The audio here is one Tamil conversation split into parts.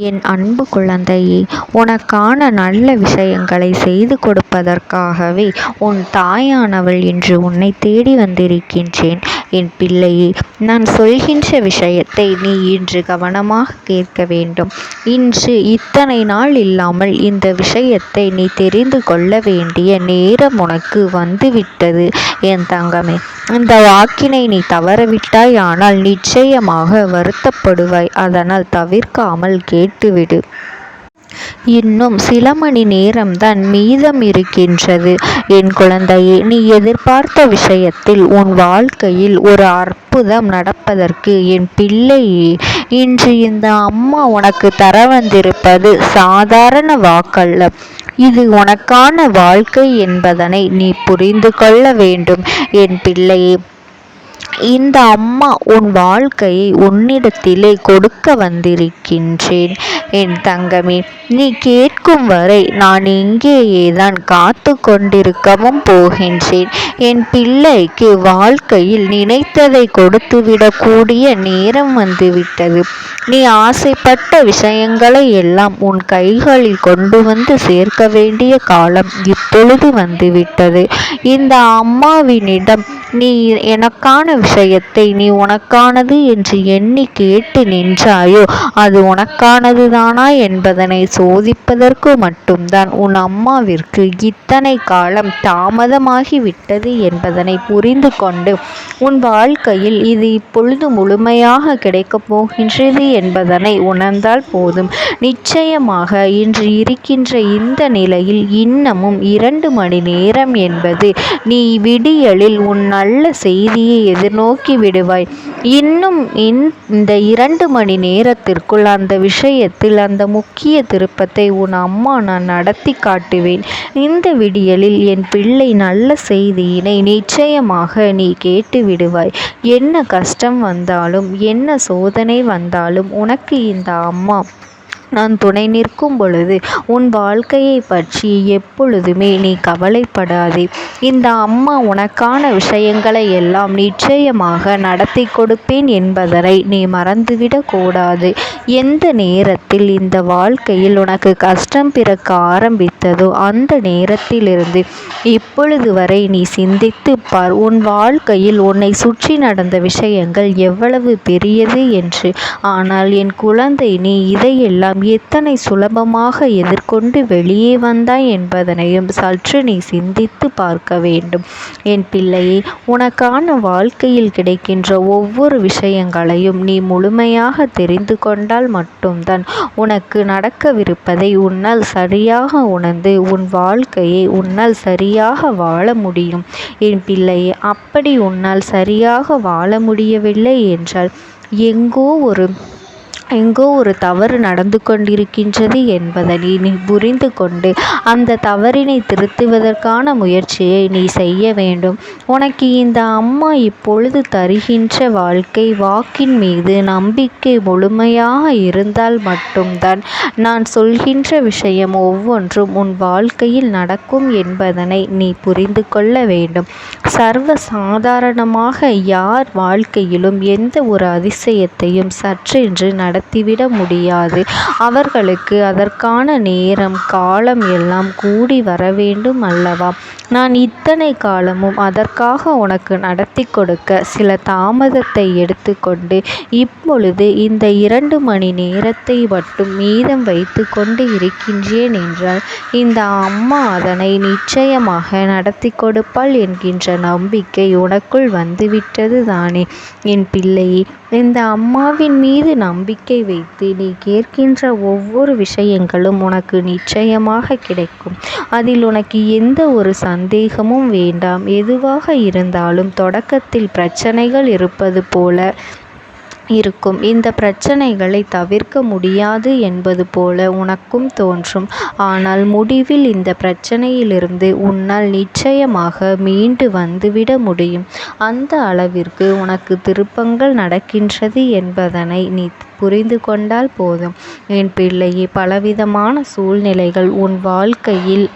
என் அன்பு குழந்தையே உனக்கான நல்ல விஷயங்களை செய்து கொடுப்பதற்காகவே உன் தாயானவள் இன்று உன்னை தேடி வந்திருக்கின்றேன். என் பிள்ளையே நான் சொல்கின்ற விஷயத்தை நீ இன்று கவனமாக கேட்க வேண்டும். இன்று இத்தனை நாள் இல்லாமல் இந்த விஷயத்தை நீ தெரிந்து கொள்ள வேண்டிய நேரம் உனக்கு வந்துவிட்டது என் தங்கமே. இந்த வாக்கினை நீ தவறவிட்டாய் ஆனால் நிச்சயமாக வருத்தப்படுவாய். அதனால் தவிர்க்காமல் கேட்டுவிடு. இன்னும் சில மணி நேரம்தான் மீதம் இருக்கின்றது. என் குழந்தையே நீ எதிர்பார்த்த விஷயத்தில் உன் வாழ்க்கையில் ஒரு அற்புதம் நடப்பதற்கு என் பிள்ளையே இன்று இந்த அம்மா உனக்கு தர வந்திருப்பது சாதாரண வாக்கல்ல. இது உனக்கான வாழ்க்கை என்பதனை நீ புரிந்து கொள்ள வேண்டும். என் பிள்ளையே இந்த அம்மா உன் வாழ்க்கையை உன்னிடத்திலே கொடுக்க வந்திருக்கின்றேன். என் தங்கமே நீ கேட்கும் வரை நான் இங்கேயேதான் காத்து கொண்டிருக்கவும் போகின்றேன். என் பிள்ளைக்கு வாழ்க்கையில் நினைத்ததை கொடுத்துவிடக்கூடிய நேரம் வந்துவிட்டது. நீ ஆசைப்பட்ட விஷயங்களை எல்லாம் உன் கைகளில் கொண்டு வந்து சேர்க்க வேண்டிய காலம் இப்பொழுது வந்துவிட்டது. இந்த அம்மாவினிடம் நீ எனக்கான விஷயத்தை நீ உனக்கானது என்று எண்ணி கேட்டு நின்றாயோ அது உனக்கானதுதானா என்பதனை சோதிப்பதற்கு மட்டும்தான். உன் அம்மாவிற்கு இத்தனை காலம் தாமதமாகிவிட்டது என்பதனை புரிந்து கொண்டு உன் வாழ்க்கையில் இது இப்பொழுது முழுமையாக கிடைக்கப் போகின்றது என்பதனை உணர்ந்தால் போதும். நிச்சயமாக இன்று இருக்கின்ற இந்த நிலையில் இன்னமும் இரண்டு மணி நேரம் என்பது நீ விடியலில் உன் நல்ல செய்தியை எதிர்நோக்கி விடுவாய். இன்னும் இந்த இரண்டு மணி நேரத்திற்குள் அந்த விஷயத்தில் அந்த முக்கிய திருப்பத்தை உன் அம்மா நான் நடத்தி காட்டுவேன். இந்த விடியலில் என் பிள்ளை நல்ல செய்தியினை நிச்சயமாக நீ கேட்டு விடுவாய். என்ன கஷ்டம் வந்தாலும் என்ன சோதனை வந்தாலும் உனக்கு இந்த அம்மா நான் துணை நிற்கும் பொழுது உன் வாழ்க்கையை பற்றி எப்பொழுதுமே நீ கவலைப்படாதே. இந்த அம்மா உனக்கான விஷயங்களை எல்லாம் நிச்சயமாக நடத்தி கொடுப்பேன் என்பதனை நீ மறந்துவிடக்கூடாது எந்த நேரத்தில் இந்த வாழ்க்கையில் உனக்கு கஷ்டம் பிறக்க ஆரம்பித்ததோ அந்த நேரத்திலிருந்து இப்பொழுது வரை நீ சிந்தித்து பார் உன் வாழ்க்கையில் உன்னை சுற்றி நடந்த விஷயங்கள் எவ்வளவு பெரியது என்று. ஆனால் என் குழந்தை நீ இதையெல்லாம் நாம் எத்தனை சுலபமாக எதிர்கொண்டு வெளியே வந்தாய் என்பதனையும் சற்று நீ சிந்தித்து பார்க்க வேண்டும். என் பிள்ளையே உனக்கான வாழ்க்கையில் கிடைக்கின்ற ஒவ்வொரு விஷயங்களையும் நீ முழுமையாக தெரிந்து கொண்டால் மட்டும்தான் உனக்கு நடக்கவிருப்பதை உன்னால் சரியாக உணர்ந்து உன் வாழ்க்கையை உன்னால் சரியாக வாழ முடியும். என் பிள்ளையே அப்படி உன்னால் சரியாக வாழ முடியவில்லை என்றால் எங்கோ ஒரு எங்கோ ஒரு தவறு நடந்து கொண்டிருக்கின்றது என்பதனை நீ புரிந்து கொண்டு அந்த தவறினை திருத்துவதற்கான முயற்சியை நீ செய்ய வேண்டும். உனக்கு இந்த அம்மா இப்பொழுது தருகின்ற வாழ்க்கை வாக்கின் மீது நம்பிக்கை முழுமையாக இருந்தால் மட்டும்தான் நான் சொல்கின்ற விஷயம் ஒவ்வொன்றும் உன் வாழ்க்கையில் நடக்கும் என்பதனை நீ புரிந்து கொள்ள வேண்டும். சர்வ சாதாரணமாக யார் வாழ்க்கையிலும் எந்த ஒரு அதிசயத்தையும் சற்றென்று நடத்திவிட முடியாது. அவர்களுக்கு அதற்கான நேரம் காலம் எல்லாம் கூடி வர வேண்டும் அல்லவா? நான் இத்தனை காலமும் அதற்காக உனக்கு நடத்தி கொடுக்க சில தாமதத்தை எடுத்துக்கொண்டு இப்பொழுது இந்த இரண்டு மணி நேரத்தை மட்டும் மீதம் வைத்து கொண்டு இருக்கின்றேன் என்றால் இந்த அம்மா அதனை நிச்சயமாக நடத்தி கொடுப்பாள் என்கின்ற நம்பிக்கை உனக்குள் வந்துவிட்டது தானே? என் பிள்ளையே இந்த அம்மாவின் மீது நம்பிக்கை வைத்து நீ கேட்கின்ற ஒவ்வொரு விஷயங்களும் உனக்கு நிச்சயமாக கிடைக்கும். அதில் உனக்கு எந்த ஒரு சந்தேகமும் வேண்டாம். எதுவாக இருந்தாலும் தொடக்கத்தில் பிரச்சனைகள் இருப்பது போல இருக்கும். இந்த பிரச்சனைகளை தவிர்க்க முடியாது என்பது போல உனக்கும் தோன்றும். ஆனால் முடிவில் இந்த பிரச்சனையிலிருந்து உன்னால் நிச்சயமாக மீண்டு வந்துவிட முடியும். அந்த அளவிற்கு உனக்கு திருப்பங்கள் நடக்கின்றது என்பதனை நீ புரிந்து கொண்டால் போதும். என் பிள்ளையே பலவிதமான சூழ்நிலைகள் உன் வாழ்க்கையில்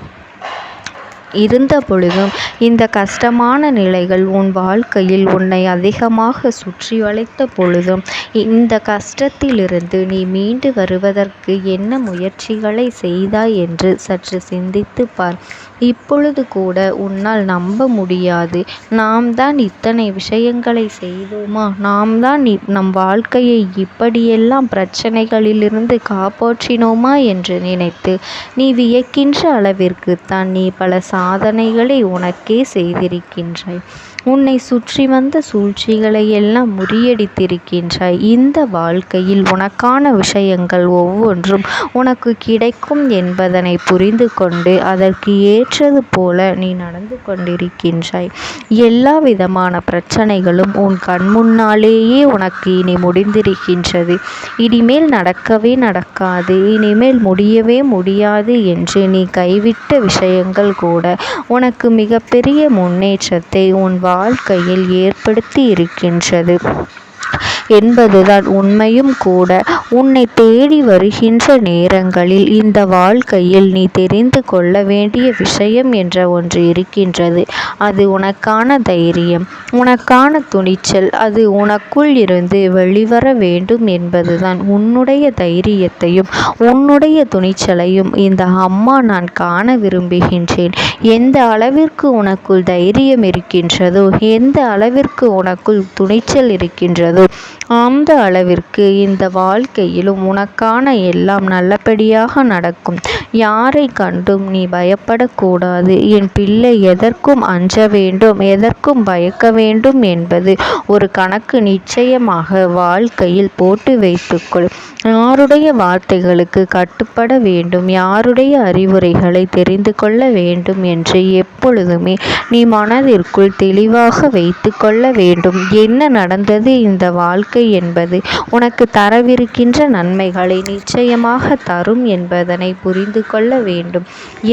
இருந்த பொழுதும் இந்த கஷ்டமான நிலைகள் உன் வாழ்க்கையில் உன்னை அதிகமாக சுற்றி வளைத்த பொழுதும் இந்த கஷ்டத்திலிருந்து நீ மீண்டு வருவதற்கு என்ன முயற்சிகளை செய்தாய் என்று சற்று சிந்தித்து பார். இப்பொழுது கூட உன்னால் நம்ப முடியாது. நாம் தான் இத்தனை விஷயங்களை செய்தோமா? நாம் தான் நம் வாழ்க்கையை இப்படியெல்லாம் பிரச்சனைகளிலிருந்து காப்பாற்றினோமா என்று நினைத்து நீ வியக்கின்ற அளவிற்கு தான் நீ பல சாதனைகளை உனக்கே செய்திருக்கின்றாய். உன்னை சுற்றி வந்த சூழ்ச்சிகளை எல்லாம் முறியடித்திருக்கின்றாய். இந்த வாழ்க்கையில் உனக்கான விஷயங்கள் ஒவ்வொன்றும் உனக்கு கிடைக்கும் என்பதனை புரிந்து கொண்டு அதற்கு ஏற்றது போல நீ நடந்து கொண்டிருக்கின்றாய். எல்லா விதமான பிரச்சனைகளும் உன் கண் முன்னாலேயே உனக்கு இனி முடிந்திருக்கின்றது. இனிமேல் நடக்கவே நடக்காது இனிமேல் முடியவே முடியாது என்று நீ கைவிட்ட விஷயங்கள் கூட உனக்கு மிகப்பெரிய முன்னேற்றத்தை உன் வாழ்க்கையில் ஏற்படுத்தி இருக்கின்றது. என்பதுதான் உண்மையும் கூட. உன்னை தேடி வருகின்ற நேரங்களில் இந்த வாழ்க்கையில் நீ தெரிந்து கொள்ள வேண்டிய விஷயம் என்ற ஒன்று இருக்கின்றது. அது உனக்கான தைரியம். உனக்கான துணிச்சல். அது உனக்குள் இருந்து வெளிவர வேண்டும் என்பதுதான் உன்னுடைய தைரியத்தையும் உன்னுடைய துணிச்சலையும் இந்த அம்மா நான் காண விரும்புகின்றேன். எந்த அளவிற்கு உனக்குள் தைரியம் இருக்கின்றதோ எந்த அளவிற்கு உனக்குள் துணிச்சல் இருக்கின்றதோ அந்த அளவிற்கு இந்த வாழ்க்கையிலும் உனக்கான எல்லாம் நல்லபடியாக நடக்கும். யாரை கண்டும் நீ பயப்படக்கூடாது. என் பிள்ளை எதற்கும் அஞ்ச வேண்டும் எதற்கும் பயக்க வேண்டும் என்பது ஒரு கணக்கு நிச்சயமாக வாழ்க்கையில் போட்டு வைத்துக்கொள். யாருடைய வார்த்தைகளுக்கு கட்டுப்பட வேண்டும் யாருடைய அறிவுரைகளை தெரிந்து கொள்ள வேண்டும் என்று எப்பொழுதுமே நீ மனதிற்குள் தெளிவாக வைத்து கொள்ள வேண்டும். என்ன நடந்தது இந்த வாழ்க்கை என்பது உனக்கு தரவிருக்கின்ற நன்மைகளை நிச்சயமாக தரும் என்பதனை புரிந்து கொள்ள வேண்டும்.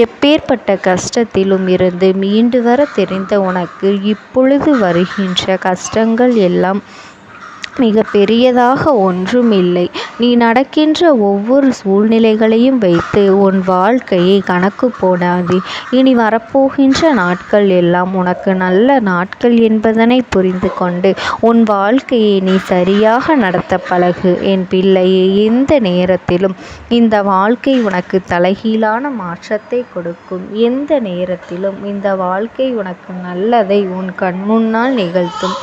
எப்பேற்பட்ட கஷ்டத்திலும் இருந்து மீண்டு வர தெரிந்த உனக்கு இப்பொழுது வருகின்ற கஷ்டங்கள் எல்லாம் மிக பெரியதாக ஒன்றுமில்லை. நீ நடக்கின்ற ஒவ்வொரு சூழ்நிலைகளையும் வைத்து உன் வாழ்க்கையை கணக்கு போடாது. இனி வரப்போகின்ற நாட்கள் எல்லாம் உனக்கு நல்ல நாட்கள் என்பதனை புரிந்து கொண்டு உன் வாழ்க்கையை நீ சரியாக நடத்த பழகு. என் பிள்ளையே எந்த நேரத்திலும் இந்த வாழ்க்கை உனக்கு தலைகீழான மாற்றத்தை கொடுக்கும். எந்த நேரத்திலும் இந்த வாழ்க்கை உனக்கு நல்லதை உன் கண்முன்னால் நிகழ்த்தும்.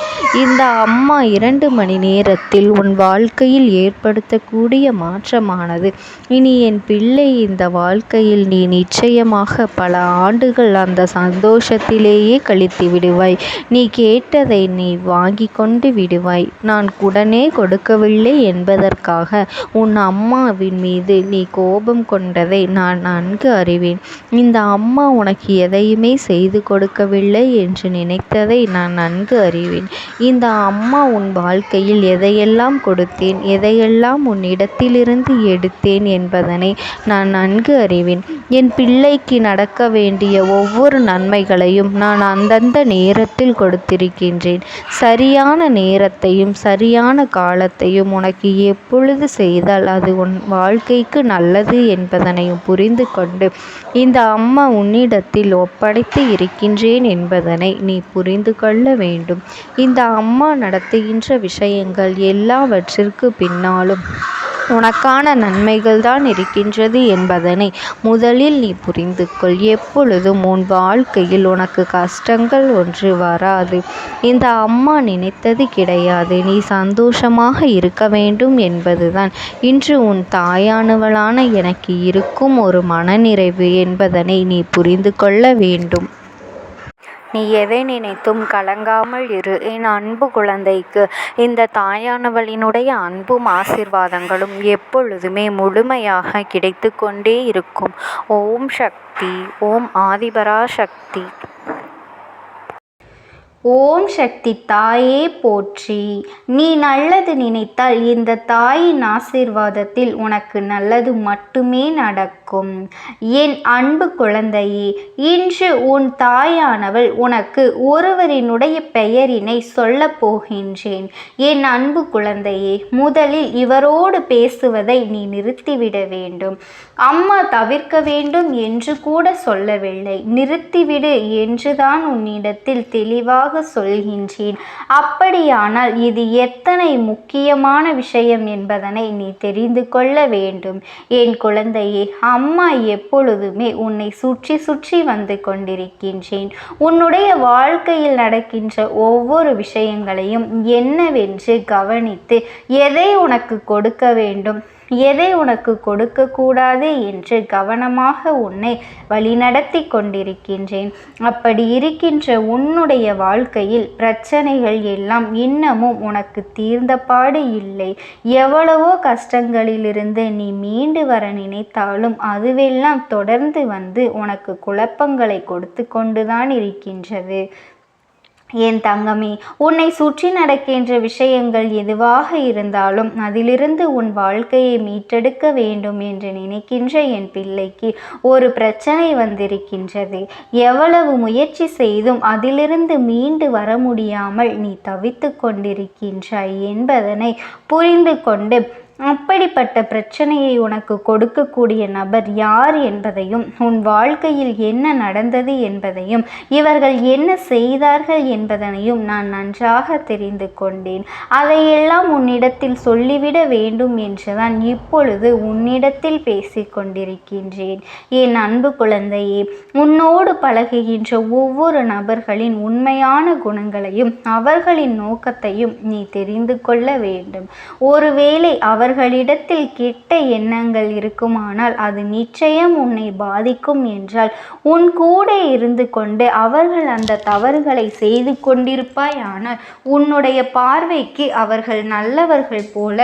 இந்த அம்மா இரண்டு மணி நேரத்தில் உன் வாழ்க்கையில் ஏற்படுத்தக்கூடிய மாற்றமானது. இனி என் பிள்ளை இந்த வாழ்க்கையில் நீ நிச்சயமாக பல ஆண்டுகள் அந்த சந்தோஷத்திலேயே கழித்து விடுவாய். நீ கேட்டதை நீ வாங்கி கொண்டு விடுவாய். நான் உடனே கொடுக்கவில்லை என்பதற்காக உன் அம்மாவின் மீது நீ கோபம் கொண்டதை நான் நன்கு அறிவேன். இந்த அம்மா உனக்கு எதையுமே செய்து கொடுக்கவில்லை என்று நினைத்ததை நான் நன்கு அறிவேன். இந்த அம்மா உன் வாழ்க்கையில் எதையெல்லாம் கொடுத்தேன் எதையெல்லாம் உன்னிடத்திலிருந்து எடுத்தேன் என்பதனை நான் நன்கு அறிவேன். என் பிள்ளைக்கு நடக்க வேண்டிய ஒவ்வொரு நன்மைகளையும் நான் அந்தந்த நேரத்தில் கொடுத்திருக்கின்றேன். சரியான நேரத்தையும் சரியான காலத்தையும் உனக்கு எப்பொழுது செய்தால் அது உன் வாழ்க்கைக்கு நல்லது என்பதனையும் புரிந்து கொண்டு இந்த அம்மா உன்னிடத்தில் ஒப்படைத்து இருக்கின்றேன் என்பதனை நீ புரிந்து கொள்ள வேண்டும். இந்த அம்மா நடத்துகின்ற விஷயங்கள் எல்லாவற்றிற்கு பின்னாலும் உனக்கான நன்மைகள் தான் இருக்கின்றது என்பதனை முதலில் நீ புரிந்து கொள் எப்பொழுதும் உன் வாழ்க்கையில் உனக்கு கஷ்டங்கள் ஒன்று வராது. இந்த அம்மா நினைத்தது கிடையாது. நீ சந்தோஷமாக இருக்க வேண்டும் என்பதுதான். இன்று உன் தாயானவளான எனக்கு இருக்கும் ஒரு மனநிறைவு என்பதனை நீ புரிந்து கொள்ள வேண்டும். நீ எதை நினைத்தும் கலங்காமல் இரு. என் அன்பு குழந்தைக்கு இந்த தாயானவளினுடைய அன்பும் ஆசிர்வாதங்களும் எப்பொழுதுமே முழுமையாக கிடைத்து கொண்டே இருக்கும். ஓம் சக்தி ஓம் ஆதிபரா சக்தி ஓம் சக்தி தாயே போற்றி. நீ நல்லது நினைத்தால் இந்த தாயின் ஆசீர்வாதத்தில் உனக்கு நல்லது மட்டுமே நடக்கும். என் அன்பு குழந்தையே இன்று உன் தாயானவள் உனக்கு ஒருவரினுடைய பெயரினை சொல்லப் போகின்றேன். என் அன்பு குழந்தையே முதலில் இவரோடு பேசுவதை நீ நிறுத்திவிட வேண்டும். அம்மா தவிர்க்க வேண்டும் என்று கூட சொல்லவில்லை. நிறுத்திவிடு என்றுதான் உன்னிடத்தில் தெளிவாக சொல்கின்றேன். அப்படியானால் இது எத்தனை முக்கியமான விஷயம் என்பதனை நீ தெரிந்து கொள்ள வேண்டும். என் குழந்தையே அம்மா எப்பொழுதுமே உன்னை சுற்றி சுற்றி வந்து கொண்டிருக்கின்றேன். உன்னுடைய வாழ்க்கையில் நடக்கின்ற ஒவ்வொரு விஷயங்களையும் என்னவென்று கவனித்து எதை உனக்கு கொடுக்க வேண்டும்? எதை உனக்கு கொடுக்கக்கூடாது என்று கவனமாக உன்னை வழிநடத்தி கொண்டிருக்கின்றேன். அப்படி இருக்கின்ற உன்னுடைய வாழ்க்கையில் பிரச்சனைகள் எல்லாம் இன்னமும் உனக்கு தீர்ந்தபாடு இல்லை. எவ்வளவோ கஷ்டங்களிலிருந்து நீ மீண்டு வர நினைத்தாலும் அதுவெல்லாம் தொடர்ந்து வந்து உனக்கு குழப்பங்களை கொடுத்து கொண்டுதான் இருக்கின்றது. என் தங்கமே உன்னை சுற்றி நடக்கின்ற விஷயங்கள் எதுவாக இருந்தாலும் அதிலிருந்து உன் வாழ்க்கையை மீட்டெடுக்க வேண்டும் என்று நினைக்கின்ற என் பிள்ளைக்கு ஒரு பிரச்சனை வந்திருக்கின்றது. எவ்வளவு முயற்சி செய்தும் அதிலிருந்து மீண்டு வர முடியாமல் நீ தவித்து கொண்டிருக்கின்றாய் என்பதனை புரிந்து கொண்டு அப்படிப்பட்ட பிரச்சனையை உனக்கு கொடுக்கக்கூடிய நபர் யார் என்பதையும் உன் வாழ்க்கையில் என்ன நடந்தது என்பதையும் இவர்கள் என்ன செய்தார்கள் என்பதனையும் நான் நன்றாக தெரிந்து கொண்டேன். அதையெல்லாம் உன்னிடத்தில் சொல்லிவிட வேண்டும் என்றுதான் இப்பொழுது உன்னிடத்தில் பேசிக்கொண்டிருக்கின்றேன் என் அன்பு குழந்தையே உன்னோடு பழகுகின்ற ஒவ்வொரு நபர்களின் உண்மையான குணங்களையும் அவர்களின் நோக்கத்தையும் நீ தெரிந்து கொள்ள வேண்டும். ஒருவேளை அவர் அவர்களிடத்தில் கெட்ட எண்ணங்கள் இருக்குமானால் அது நிச்சயம் உன்னை பாதிக்கும் என்றால் உன் கூட இருந்து கொண்டு அவர்கள் அந்த தவறுகளை செய்து கொண்டிருப்பாய் ஆனால் உன்னுடைய பார்வைக்கு அவர்கள் நல்லவர்கள் போல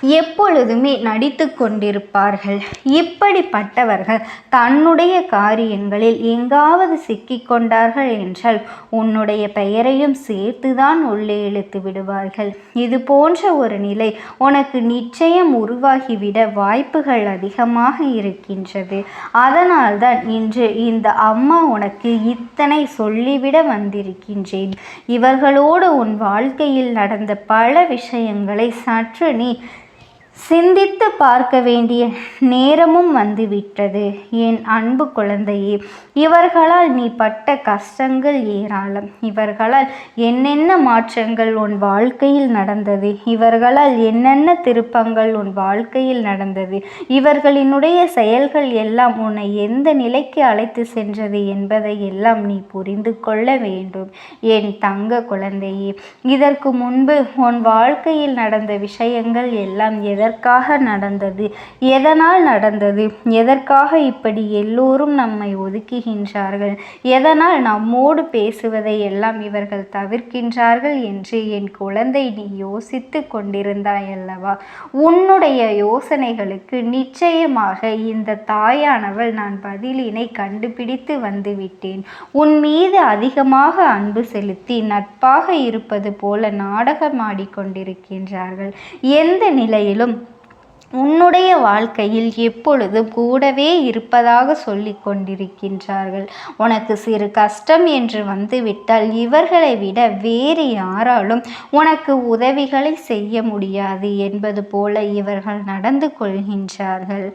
எப்பொழுதுமே நடித்து கொண்டிருப்பார்கள். இப்படிப்பட்டவர்கள் தன்னுடைய காரியங்களில் எங்காவது சிக்கிக்கொண்டார்கள் என்றால் உன்னுடைய பெயரையும் சேர்த்துதான் உள்ளே இழுத்து விடுவார்கள். இது போன்ற ஒரு நிலை உனக்கு நிச்சயம் உருவாகிவிட வாய்ப்புகள் அதிகமாக இருக்கின்றது. அதனால்தான் இன்று இந்த அம்மா உனக்கு இத்தனை சொல்லிவிட வந்திருக்கின்றேன். இவர்களோடு உன் வாழ்க்கையில் நடந்த பல விஷயங்களை சற்று நீ சிந்தித்து பார்க்க வேண்டிய நேரமும் வந்துவிட்டது. என் அன்பு குழந்தையே இவர்களால் நீ பட்ட கஷ்டங்கள் ஏராளம். இவர்களால் என்னென்ன மாற்றங்கள் உன் வாழ்க்கையில் நடந்தது? இவர்களால் என்னென்ன திருப்பங்கள் உன் வாழ்க்கையில் நடந்தது? இவர்களினுடைய செயல்கள் எல்லாம் உன்னை எந்த நிலைக்கு அழைத்து சென்றது என்பதை எல்லாம் நீ புரிந்து கொள்ள வேண்டும். என் தங்க குழந்தையே இதற்கு முன்பு உன் வாழ்க்கையில் நடந்த விஷயங்கள் எல்லாம் எதற்கு எதற்காக நடந்தது? எதனால் நடந்தது? எதற்காக இப்படி எல்லோரும் நம்மை ஒதுக்குகின்றார்கள்? எதனால் நம்மோடு பேசுவதை எல்லாம் இவர்கள் தவிர்க்கின்றார்கள் என்று என் குழந்தை நீ யோசித்து கொண்டிருந்தாய் அல்லவா உன்னுடைய யோசனைகளுக்கு நிச்சயமாக இந்த தாயானவள் நான் பதிலினை கண்டுபிடித்து வந்துவிட்டேன். உன் மீது அதிகமாக அன்பு செலுத்தி நட்பாக இருப்பது போல நாடகமாடிக்கொண்டிருக்கின்றார்கள் எந்த நிலையிலும் உன்னுடைய வாழ்க்கையில் எப்பொழுதும் கூடவே இருப்பதாக சொல்லி கொண்டிருக்கின்றார்கள். உனக்கு சிறு கஷ்டம் என்று வந்துவிட்டால் இவர்களை விட வேறு யாராலும் உனக்கு உதவிகளை செய்ய முடியாது என்பது போல இவர்கள் நடந்து கொள்கின்றார்கள்.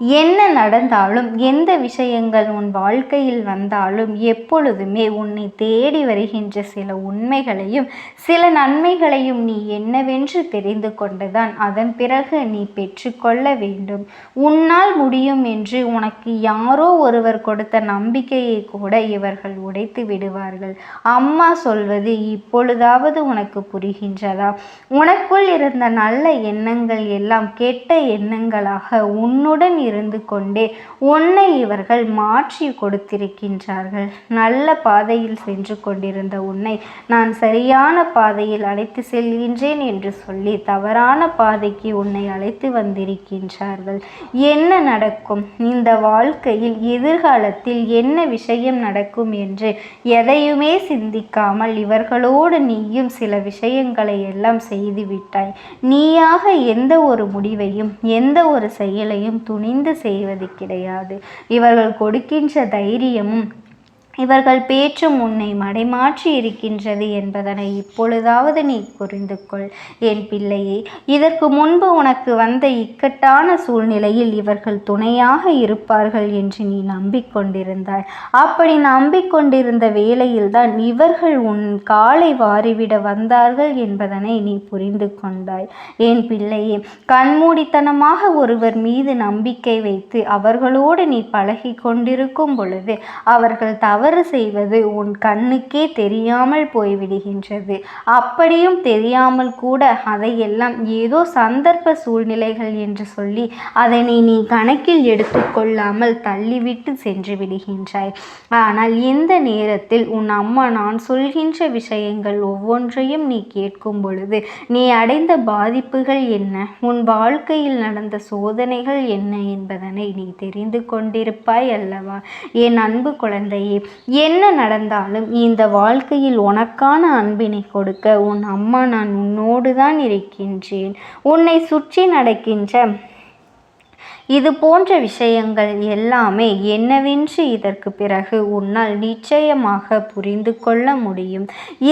என்ன நடந்தாலும் எந்த விஷயங்கள் உன் வாழ்க்கையில் வந்தாலும் எப்பொழுதுமே உன்னை தேடி வருகின்ற சில உண்மைகளையும் சில நன்மைகளையும் நீ என்னவென்று தெரிந்து கொண்டுதான் அதன் பிறகு நீ பெற்றுக்கொள்ள வேண்டும். உன்னால் முடியும் என்று உனக்கு யாரோ ஒருவர் கொடுத்த நம்பிக்கையை கூட இவர்கள் உடைத்து விடுவார்கள். அம்மா சொல்வது இப்பொழுதாவது உனக்கு புரிகின்றதா? உனக்குள் இருந்த நல்ல எண்ணங்கள் எல்லாம் கெட்ட எண்ணங்களாக உன்னுடன் இருந்து கொண்டே உன்னை இவர்கள் மாற்றி கொடுத்திருக்கின்றார்கள். நல்ல பாதையில் சென்று கொண்டிருந்த உன்னை நான் சரியான பாதையில் அழைத்து செல்கின்றேன் என்று சொல்லி தவறான பாதைக்கு உன்னை அழைத்து வந்திருக்கின்றார்கள். என்ன நடக்கும்? இந்த வாழ்க்கையில் எதிர்காலத்தில் என்ன விஷயம் நடக்கும் என்று எதையுமே சிந்திக்காமல் இவர்களோடு நீயும் சில விஷயங்களை எல்லாம் செய்துவிட்டாய் நீயாக எந்த ஒரு முடிவையும் எந்த ஒரு செயலையும் துணிந்து செய்வது கிடையாது. இவர்கள் கொடுக்கின்ற தைரியமும் இவர்கள் பேச்சும் உன்னை மடைமாற்றி இருக்கின்றது என்பதனை இப்பொழுதாவது நீ புரிந்து கொள். என் பிள்ளையே இதற்கு முன்பு உனக்கு வந்த இக்கட்டான சூழ்நிலையில் இவர்கள் துணையாக இருப்பார்கள் என்று நீ நம்பிக்கொண்டிருந்தாய். அப்படி நம்பிக்கொண்டிருந்த வேளையில்தான் இவர்கள் உன் காலை வாரிவிட வந்தார்கள் என்பதனை நீ புரிந்து கொண்டாய். என் பிள்ளையே கண்மூடித்தனமாக ஒருவர் மீது நம்பிக்கை வைத்து அவர்களோடு நீ பழகி கொண்டிருக்கும் பொழுது அவர்கள் தவறு தவறு செய்வது உன் கண்ணுக்கே தெரியாமல் போய்விடுகின்றது. அப்படியும் தெரியாமல் கூட அதையெல்லாம் ஏதோ சந்தர்ப்ப சூழ்நிலைகள் என்று சொல்லி அதனை நீ கணக்கில் எடுத்துக்கொள்ளாமல் தள்ளிவிட்டு சென்று விடுகின்றாய். ஆனால் இந்த நேரத்தில் உன் அம்மா நான் சொல்கின்ற விஷயங்கள் ஒவ்வொன்றையும் நீ கேட்கும் பொழுது நீ அடைந்த பாதிப்புகள் என்ன? உன் வாழ்க்கையில் நடந்த சோதனைகள் என்ன என்பதனை நீ தெரிந்து கொண்டிருப்பாய் அல்லவா? என் அன்பு குழந்தையே என்ன நடந்தாலும் இந்த வாழ்க்கையில் உனக்கான அன்பினை கொடுக்க உன் அம்மா நான் உன்னோடு தான் இருக்கின்றேன். உன்னை சுற்றி நடக்கின்ற இது போன்ற விஷயங்கள் எல்லாமே என்னவென்று இதற்கு பிறகு உன்னால் நிச்சயமாக புரிந்து கொள்ள முடியும்.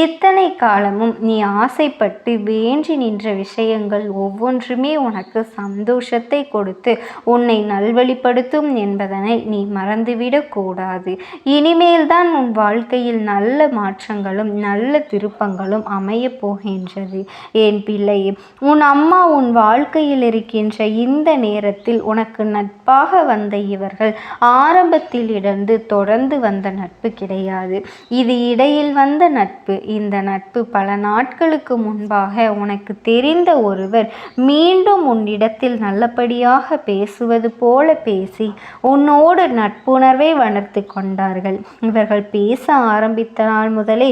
இத்தனை காலமும் நீ ஆசைப்பட்டு வேண்டி நின்ற விஷயங்கள் ஒவ்வொன்றுமே உனக்கு சந்தோஷத்தை கொடுத்து உன்னை நல்வழிப்படுத்தும் என்பதனை நீ மறந்துவிடக்கூடாது இனிமேல் தான் உன் வாழ்க்கையில் நல்ல மாற்றங்களும் நல்ல திருப்பங்களும் அமையப் போகின்றது. என் பிள்ளையே உன் அம்மா உன் வாழ்க்கையில் இருக்கின்ற இந்த நேரத்தில் உனக்கு தனக்கு நட்பாக வந்த இவர்கள் ஆரம்பத்தில் இருந்து தொடர்ந்து வந்த நட்பு கிடையாது. இது இடையில் வந்த நட்பு. இந்த நட்பு பல நாட்களுக்கு முன்பாக உனக்கு தெரிந்த ஒருவர் மீண்டும் உன்னிடத்தில் நல்லபடியாக பேசுவது போல பேசி உன்னோடு நட்புணர்வை வளர்த்து கொண்டார்கள். இவர்கள் பேச ஆரம்பித்த நாள் முதலே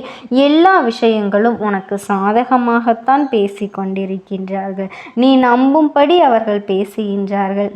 எல்லா விஷயங்களும் உனக்கு சாதகமாகத்தான் பேசி கொண்டிருக்கின்றார்கள். நீ நம்பும்படி அவர்கள் பேசுகின்றார்கள்.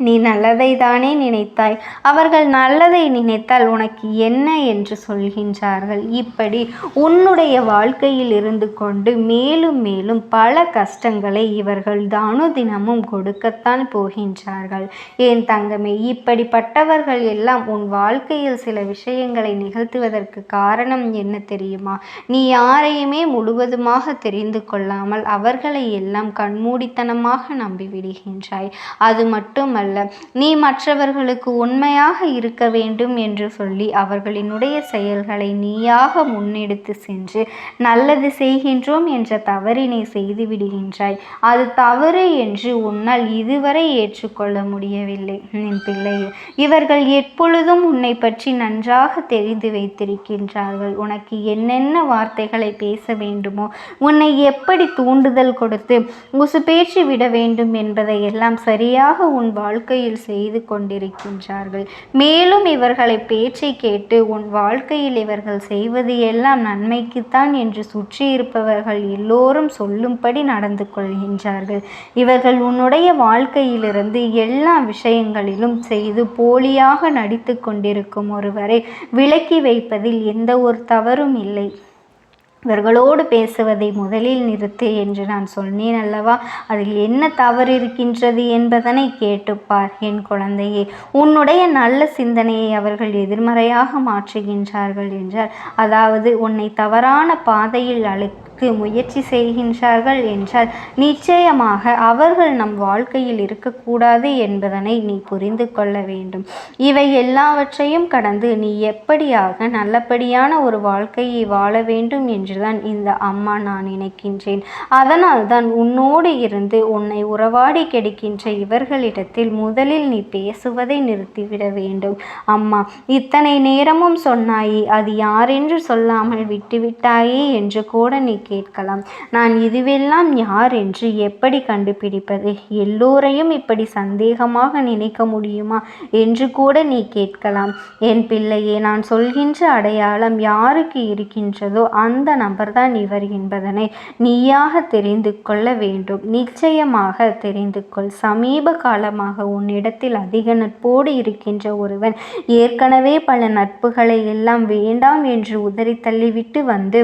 நீ நல்லதை தானே நினைத்தாய்? அவர்கள் நல்லதை நினைத்தால் உனக்கு என்ன என்று சொல்கின்றார்கள். இப்படி உன்னுடைய வாழ்க்கையில் இருந்து கொண்டு மேலும் மேலும் பல கஷ்டங்களை இவர்கள் தானு தினமும் கொடுக்கத்தான் போகின்றார்கள். ஏன் தங்கமே இப்படிப்பட்டவர்கள் எல்லாம் உன் வாழ்க்கையில் சில விஷயங்களை நிகழ்த்துவதற்கு காரணம் என்ன தெரியுமா? நீ யாரையுமே முழுவதுமாக தெரிந்து கொள்ளாமல் அவர்களை எல்லாம் கண்மூடித்தனமாக நம்பிவிடுகின்றாய். அது மட்டுமல்ல அல்ல. நீ மற்றவர்களுக்கு உண்மையாக இருக்க வேண்டும் என்று சொல்லி அவர்களினுடைய செயல்களை நீயாக முன்னெடுத்து சென்று நல்லது செய்கின்றோம் என்ற தவறினை செய்து விடுகின்றாய். அது தவறு என்று உன்னால் இதுவரை ஏற்றுக்கொள்ள முடியவில்லை. என் பிள்ளையே இவர்கள் எப்பொழுதும் உன்னை பற்றி நன்றாக தெரிந்து வைத்திருக்கின்றார்கள். உனக்கு என்னென்ன வார்த்தைகளை பேச வேண்டுமோ உன்னை எப்படி தூண்டுதல் கொடுத்து உசு பேச்சு விட வேண்டும் என்பதை எல்லாம் சரியாக உன் வாழ் வாழ்க்கையில் செய்து கொண்டிருக்கின்றார்கள். மேலும் இவர்களை பேச்சை கேட்டு உன் வாழ்க்கையில் இவர்கள் செய்வது எல்லாம் நன்மைக்குத்தான் என்று சுற்றி இருப்பவர்கள் எல்லோரும் சொல்லும்படி நடந்து கொள்கின்றார்கள். இவர்கள் உன்னுடைய வாழ்க்கையிலிருந்து எல்லா விஷயங்களிலும் செய்து போலியாக நடித்து கொண்டிருக்கும் ஒருவரை விலக்கி வைப்பதில் எந்த ஒரு தவறும் இல்லை. இவர்களோடு பேசுவதை முதலில் நிறுத்து என்று நான் சொன்னேன் அல்லவா? அதில் என்ன தவறு இருக்கின்றது என்பதனை கேட்டுப்பார் என் குழந்தையே. உன்னுடைய நல்ல சிந்தனையை அவர்கள் எதிர்மறையாக மாற்றுகின்றார்கள் என்றார். அதாவது உன்னை தவறான பாதையில் அழு முயற்சி செய்கின்றார்கள் என்றால் நிச்சயமாக அவர்கள் நம் வாழ்க்கையில் இருக்கக்கூடாது என்பதனை நீ புரிந்து கொள்ள வேண்டும். இவை எல்லாவற்றையும் கடந்து நீ எப்படியாக நல்லபடியான ஒரு வாழ்க்கையை வாழ வேண்டும் என்றுதான் இந்த அம்மா நான் நினைக்கின்றேன். அதனால் தான் உன்னோடு இருந்து உன்னை உறவாடி கெடுக்கின்ற இவர்களிடத்தில் முதலில் நீ பேசுவதை நிறுத்திவிட வேண்டும். அம்மா இத்தனை நேரமும் சொன்னாயே அது யாரென்று சொல்லாமல் விட்டுவிட்டாயே என்று கூட நீ கேட்கலாம். நான் இதுவெல்லாம் யார் என்று எப்படி கண்டுபிடிப்பது? எல்லோரையும் இப்படி சந்தேகமாக நினைக்க முடியுமா என்று கூட நீ கேட்கலாம். என் பிள்ளையே நான் சொல்கின்ற அடையாளம் யாருக்கு இருக்கின்றதோ அந்த நபர்தான் இவர் என்பதனை நீயாக தெரிந்து கொள்ள வேண்டும். நிச்சயமாக தெரிந்து கொள். சமீப காலமாக உன்னிடத்தில் அதிக நட்போடு இருக்கின்ற ஒருவன் ஏற்கனவே பல நட்புகளை எல்லாம் வேண்டாம் என்று உதறி தள்ளிவிட்டு வந்து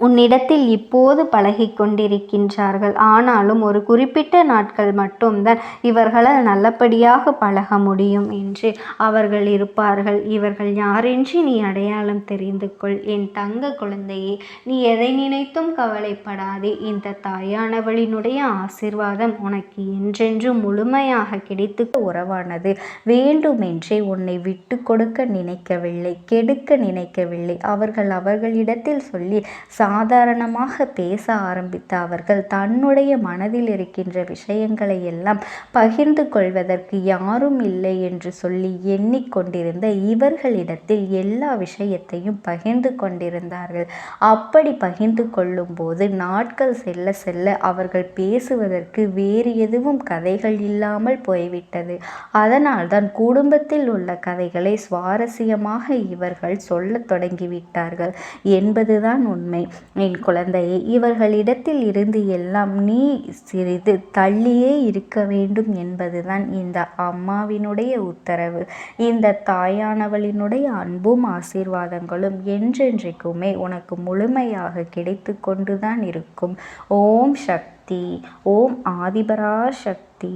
உன்னிடத்தில் இப்போது பழகி கொண்டிருக்கின்றார்கள் ஆனாலும் ஒரு குறிப்பிட்ட நாட்கள் மட்டும்தான் இவர்களால் நல்லபடியாக பழக முடியும் என்று அவர்கள் இருப்பார்கள். இவர்கள் யாரென்று நீ அடையாளம் தெரிந்து கொள். என் தங்க குழந்தையே நீ எதை நினைத்தும் கவலைப்படாதே. இந்த தாயானவளினுடைய ஆசிர்வாதம் உனக்கு என்றென்றும் முழுமையாக கிடைத்து உறவானது. வேண்டுமென்றே உன்னை விட்டு கொடுக்க நினைக்கவில்லை கெடுக்க நினைக்கவில்லை. அவர்கள் அவர்களிடத்தில் சொல்லி சாதாரணமாக பேச ஆரம்பித்த அவர்கள் தன்னுடைய மனதில் இருக்கின்ற விஷயங்களை எல்லாம் பகிர்ந்து கொள்வதற்கு யாரும் இல்லை என்று சொல்லி எண்ணிக்கொண்டிருந்த இவர்களிடத்தில் எல்லா விஷயத்தையும் பகிர்ந்து கொண்டிருந்தார்கள். அப்படி பகிர்ந்து கொள்ளும்போது நாட்கள் செல்ல செல்ல அவர்கள் பேசுவதற்கு வேறு எதுவும் கதைகள் இல்லாமல் போய்விட்டது. அதனால்தான் குடும்பத்தில் உள்ள கதைகளை சுவாரஸ்யமாக இவர்கள் சொல்லத் தொடங்கிவிட்டார்கள் என்பதுதான் உண்மை. என் குழந்தையே இவர்களிடத்தில் இருந்து எல்லாம் நீ சிறிது தள்ளியே இருக்க வேண்டும் என்பதுதான் இந்த அம்மாவினுடைய உத்தரவு. இந்த தாயானவளினுடைய அன்பும் ஆசீர்வாதங்களும் என்றென்றைக்குமே உனக்கு முழுமையாக கிடைத்து கொண்டுதான் இருக்கும். ஓம் சக்தி ஓம் ஆதிபரா சக்தி